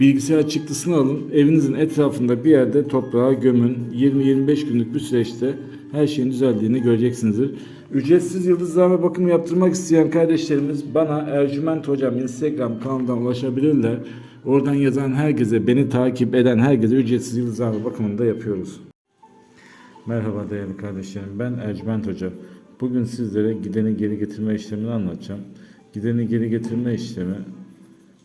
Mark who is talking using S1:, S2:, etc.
S1: Bilgisayar çıktısını alın, evinizin etrafında bir yerde toprağa gömün. 20-25 günlük bir süreçte her şeyin düzeldiğini göreceksinizdir. Ücretsiz yıldızlama bakımı yaptırmak isteyen kardeşlerimiz bana Ercüment Hocam Instagram kanalından ulaşabilirler. Oradan yazan herkese, beni takip eden herkese ücretsiz yıldızlama bakımını da yapıyoruz. Merhaba değerli kardeşlerim, ben Ercüment Hoca. Bugün sizlere gideni geri getirme işlemini anlatacağım. Gideni geri getirme işlemi